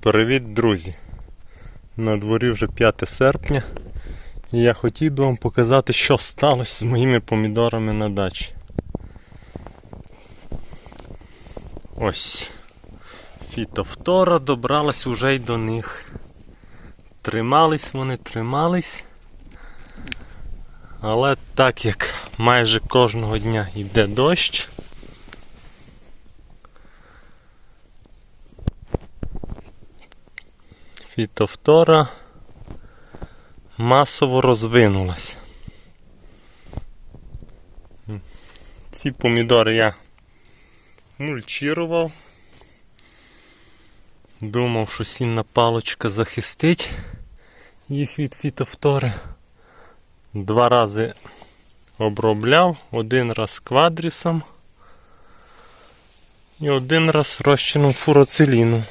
Привіт, друзі! На дворі вже 5 серпня. І я хотів би вам показати, що сталося з моїми помідорами на дачі. Ось. Фітофтора добралась уже й до них. Тримались вони, тримались. Але так як майже кожного дня йде дощ. Фітофтора масово розвинулась. Ці помідори я мульчірував. Думав, що сінна палочка захистить їх від фітофтори. Два рази обробляв, один раз квадрісом і один раз розчином фуроциліну.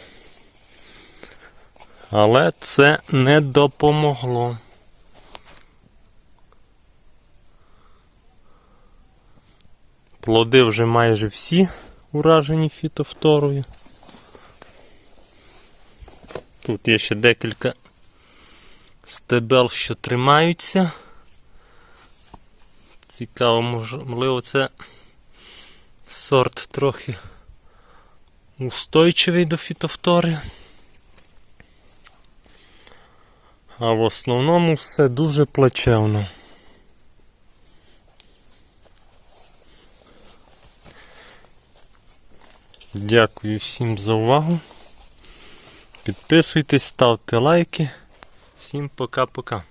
Але це не допомогло. Плоди вже майже всі уражені фітофторою. Тут є ще декілька стебел, що тримаються. Цікаво, можливо, це сорт трохи устойчивий до фітофтори. А в основному все дуже плачевно. Дякую всім за увагу. Підписуйтесь, ставте лайки. Всім пока-пока.